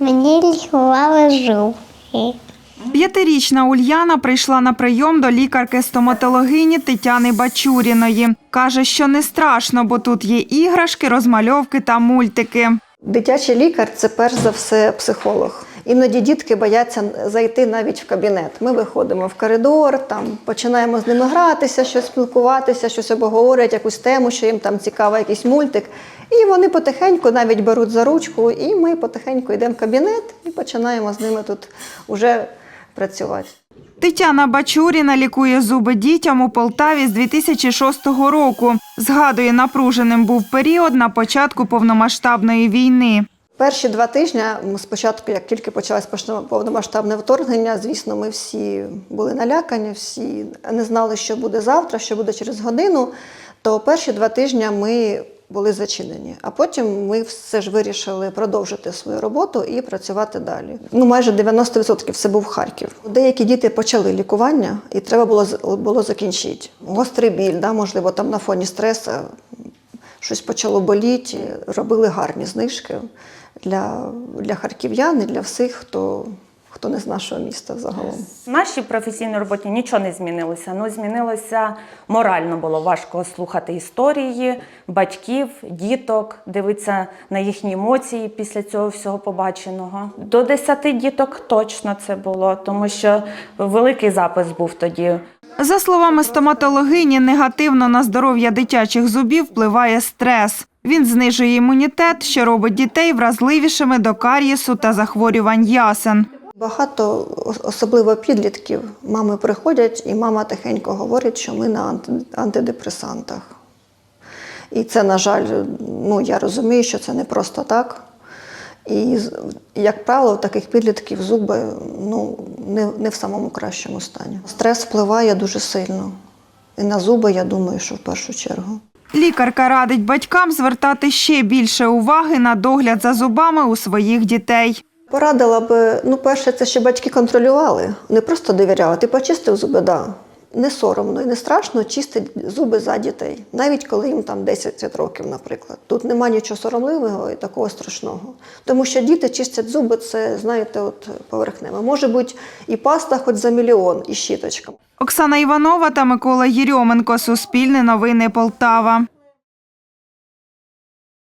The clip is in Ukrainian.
Мені лікували зубки. П'ятирічна Ульяна прийшла на прийом до лікарки-стоматологині Тетяни Бачуріної. Каже, що не страшно, бо тут є іграшки, розмальовки та мультики. Дитячий лікар це перш за все психолог. Іноді дітки бояться зайти навіть в кабінет. Ми виходимо в коридор, там починаємо з ними гратися, щось спілкуватися, щось обговорюють, якусь тему, що їм там цікаво, якийсь мультик. І вони потихеньку навіть беруть за ручку, і ми потихеньку йдемо в кабінет і починаємо з ними тут уже працювати. Тетяна Бачуріна лікує зуби дітям у Полтаві з 2006 року. Згадує, напруженим був період на початку повномасштабної війни. Перші два тижні, спочатку, як тільки почалось повномасштабне вторгнення, звісно, ми всі були налякані, всі не знали, що буде завтра, що буде через годину. То перші два тижні ми були зачинені. А потім ми все ж вирішили продовжити свою роботу і працювати далі. Ну, майже 90% це був Харків. Деякі діти почали лікування, і треба було було закінчити. Гострий біль, да, можливо, там на фоні стресу щось почало боліти, робили гарні знижки для, для харків'ян і для всіх, хто, хто не з нашого міста загалом. В нашій професійній роботі нічого не змінилося. Ну, змінилося морально було важко слухати історії батьків, діток, дивитися на їхні емоції після цього всього побаченого. До 10 діток точно це було, тому що великий запис був тоді. За словами стоматологині, негативно на здоров'я дитячих зубів впливає стрес. Він знижує імунітет, що робить дітей вразливішими до карієсу та захворювань ясен. Багато, особливо підлітків, мами приходять, і мама тихенько говорить, що ми на антидепресантах. І це, на жаль, ну я розумію, що це не просто так. І, як правило, у таких підлітків зуби ну, не, не в самому кращому стані. Стрес впливає дуже сильно. І на зуби, я думаю, що в першу чергу. Лікарка радить батькам звертати ще більше уваги на догляд за зубами у своїх дітей. Порадила би, ну, перше, це щоб батьки контролювали, не просто довіряли. Ти почистив зуби, да. Не соромно і не страшно чистити зуби за дітей, навіть коли їм там 10 років, наприклад. Тут нема нічого соромливого і такого страшного. Тому що діти чистять зуби, це, знаєте, от поверхнево. Може бути і паста хоч за мільйон, і щіточка. Оксана Іванова та Микола Єрьоменко. Суспільне новини Полтава.